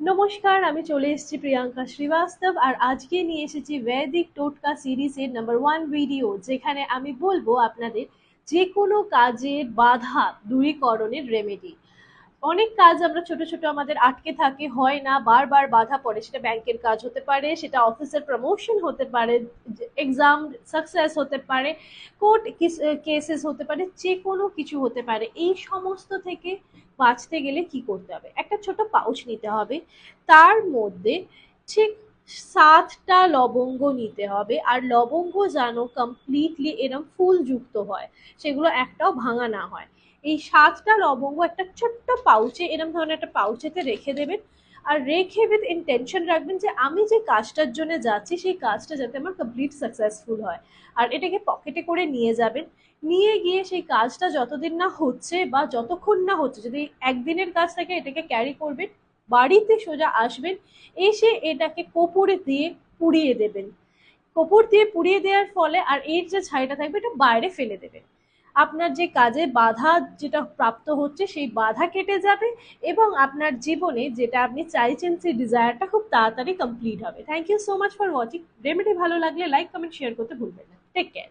নমস্কার, আমি চলে এসেছি প্রিয়াঙ্কা শ্রীবাস্তব আর আজকে নিয়ে এসেছি বৈদিক টোটকা সিরিজের নাম্বার ওয়ান ভিডিও যেখানে আমি বলব আপনাদের যে কোনো কাজের বাধা দূরীকরণের রেমেডি অনেক কাজ আমরা ছোট ছোট আমাদের আটকে থাকে, হয় না, বারবার বাধা পড়ে। সেটা ব্যাংকের কাজ হতে পারে, সেটা অফিসের প্রমোশন হতে পারে এক্সাম সাকসেস হতে পারে কোর্ট কেসেস হতে পারে যে কোনো কিছু হতে পারে। এই সমস্ত থেকে বাঁচতে গেলে কি করতে হবে? একটা ছোট পাউচ নিতে হবে। তার মধ্যে ঠিক সাতটা লবঙ্গ নিতে হবে, আর লবঙ্গ যেন কমপ্লিটলি এরম ফুলযুক্ত হয়, সেগুলো একটাও ভাঙা না হয়। এই সাতটা লবঙ্গ একটা ছোট্ট পাউচে এরম ধরনের একটা পাউচেতে রেখে দেবেন, আর রেখে উইথ ইন্টেনশন রাখবেন যে আমি যে কাজটার জন্য যাচ্ছি, সেই কাজটা যাতে আমার কমপ্লিট সাকসেসফুল হয়। আর এটাকে পকেটে করে নিয়ে যাবেন। নিয়ে গিয়ে সেই কাজটা যতদিন না হচ্ছে বা যতক্ষণ না হচ্ছে, যদি একদিনের কাজ থাকে, এটাকে ক্যারি করবেন। বাড়িতে সোজা আসবেন, এসে এটাকে কোপরে দিয়ে পুড়িয়ে দেবেন। কোপর দিয়ে পুড়িয়ে দেওয়ার ফলে আর এর যে ছাইটা থাকবে এটা বাইরে ফেলে দেবেন। আপনার যে কাজে বাধা যেটা প্রাপ্ত হচ্ছে সেই বাধা কেটে যাবে এবং আপনার জীবনে যেটা আপনি চাইছেন সেই ডিজায়ারটা খুব তাড়াতাড়ি কমপ্লিট হবে। Thank you so much for watching remedy ভালো লাগলে লাইক কমেন্ট শেয়ার করতে ভুলবেন না। Take care